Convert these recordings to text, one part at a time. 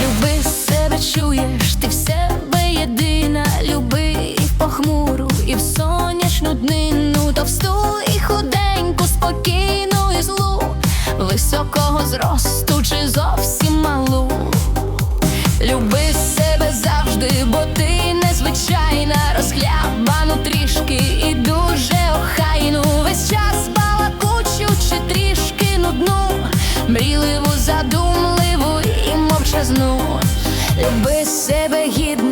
Люби себе, чуєш, ти в себе єдина, люби і в похмуру, і в сонячну днину, товсту і худеньку, спокійну і злу, високого зросту чи зовсім малу. Люби себе завжди, бо ти незвичайна, розхлябану трішки і дуже охайну. Весь час балакучу чи трішки нудну, мрійливу, задумливу і. Люби себе гідно,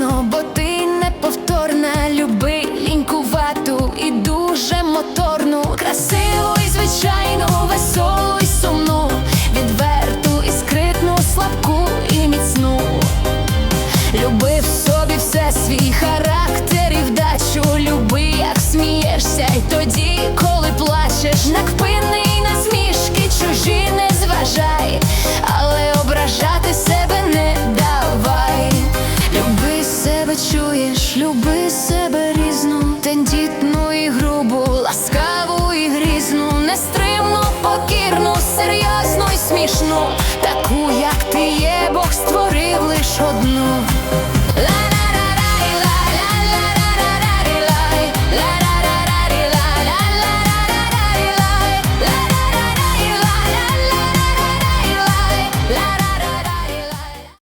чуєш, люби себе різну, тендітну і грубу, ласкаву і грізну, нестримну, покірну, серйозну і смішну, таку,